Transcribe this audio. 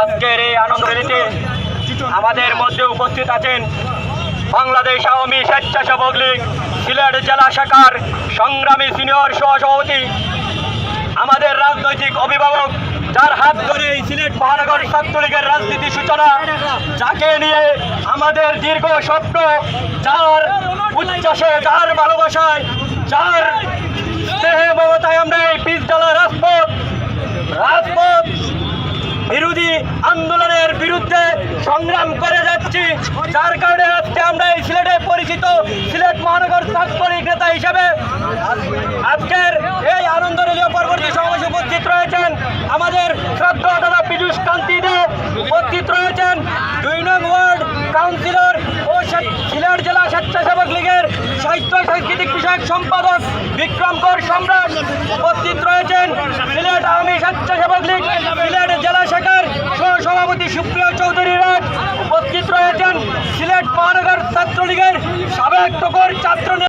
আজকের এই আনন্দ রেলিতে আমাদের মধ্যে উপস্থিত আছেন বাংলাদেশ আওয়ামী স্বেচ্ছাসেবক লীগ, সিলেট জেলা শাখার সংগ্রামী সিনিয়র সহসভাপতি, আমাদের রাজনৈতিক অভিভাবক যার হাত ধরে এই সিলেট মহানগর ছাত্রলীগের রাজনীতি সূচনা, যাকে নিয়ে আমাদের দীর্ঘ স্বপ্ন, যার উচ্ছ্বাসে, যার ভালোবাসায়, যার আন্দোলনের বিরুদ্ধে সংগ্রাম করে যাচ্ছি। যার কারণে আজকে আমরা এই সিলেটে পরিচিত সিলেট মহানগর ছাত্রলীগ নেতা হিসেবে আজকের এই আনন্দ রেলীয় পরবর্তী সমাবেশে উপস্থিত রয়েছেন আমাদের শ্রদ্ধা দাদা পীযুষ কান্তি দে উপস্থিত রয়েছেন। দুই নং ওয়ার্ড কাউন্সিলর ও সিলেট জেলা স্বেচ্ছাসেবক লীগের সাহিত্য সাংস্কৃতিক বিষয়ক সম্পাদক বিক্রম কর সম্রাট। 就这里了。